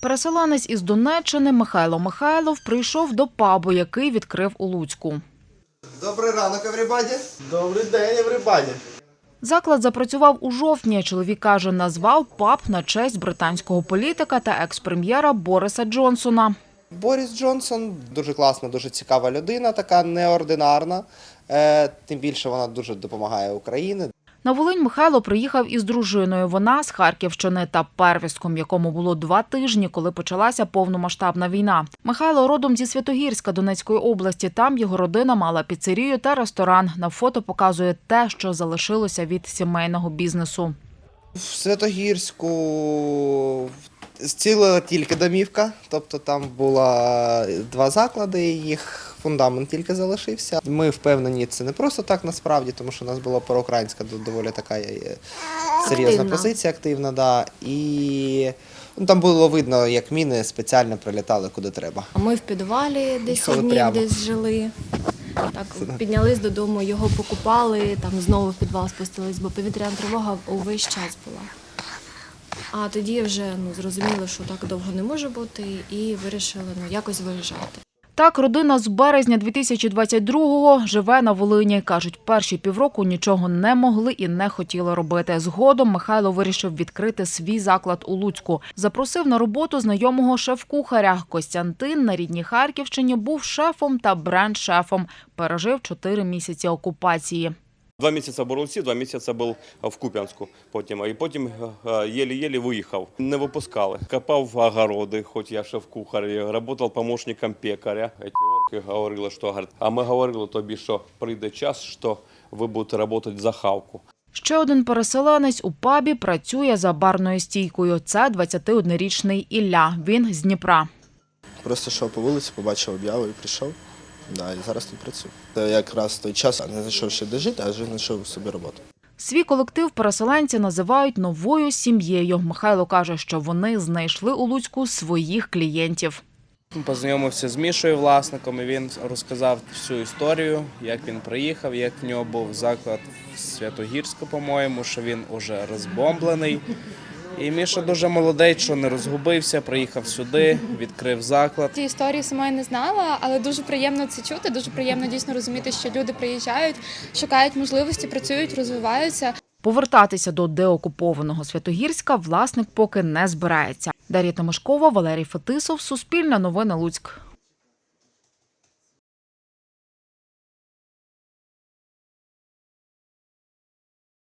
Переселенець із Донеччини Михайло Михайлов прийшов до пабу, який відкрив у Луцьку. Добрий ранок, everybody. Добрий день, everybody. Заклад запрацював у жовтні. Чоловік каже, назвав паб на честь британського політика та екс-прем'єра Бориса Джонсона. Борис Джонсон дуже класна, дуже цікава людина, така неординарна. Е, тим більше вона дуже допомагає Україні. На Волинь Михайло приїхав із дружиною. Вона з Харківщини та первістком, якому було два тижні, коли почалася повномасштабна війна. Михайло родом зі Святогірська Донецької області. Там його родина мала піцерію та ресторан. На фото показує те, що залишилося від сімейного бізнесу. В Святогірську зцілила тільки домівка, тобто там було два заклади, їх фундамент тільки залишився. Ми впевнені, це не просто так насправді, тому що у нас була проукраїнська доволі така е, серйозна Активна. позиція, активна, да. І ну, там було видно, як міни спеціально прилітали куди треба. А ми в підвалі десь днів прямо. десь жили. Так, піднялись додому, його покупали, там знову в підвал спустились, бо повітряна тривога увесь час була. А тоді вже ну, зрозуміли, що так довго не може бути, і вирішили ну, якось виїжджати. Так, родина з березня 2022-го живе на Волині. Кажуть, перші півроку нічого не могли і не хотіли робити. Згодом Михайло вирішив відкрити свій заклад у Луцьку. Запросив на роботу знайомого шеф-кухаря. Костянтин на рідній Харківщині був шефом та бренд-шефом. Пережив чотири місяці окупації. Два місяці був у Луці, два місяці був в Куп'янську потім. І потім е, єлі-єлі виїхав. Не випускали. Копав огороди, хоч я шеф-кухар, працював помощником пекаря. Ці орки говорили, що говорять, а ми говорили тобі, що прийде час, що ви будете працювати за хавку. Ще один переселенець у пабі працює за барною стійкою. Це 21-річний Ілля. Він з Дніпра. Просто йшов по вулиці, побачив об'яву і прийшов. Да, і зараз тут працюю. Це якраз той час, а не знайшов ще де жити, а вже знайшов собі роботу. Свій колектив переселенці називають новою сім'єю. Михайло каже, що вони знайшли у Луцьку своїх клієнтів. Познайомився з Мішою власником, і він розказав всю історію, як він приїхав, як в нього був заклад в Святогірську, по-моєму, що він уже розбомблений. І Міша дуже молодий, що не розгубився, приїхав сюди, відкрив заклад. Ці історії сама я не знала, але дуже приємно це чути. Дуже приємно дійсно розуміти, що люди приїжджають, шукають можливості, працюють, розвиваються. Повертатися до деокупованого Святогірська власник поки не збирається. Дар'я Тимошкова, Валерій Фетисов, Суспільне новини Луцьк.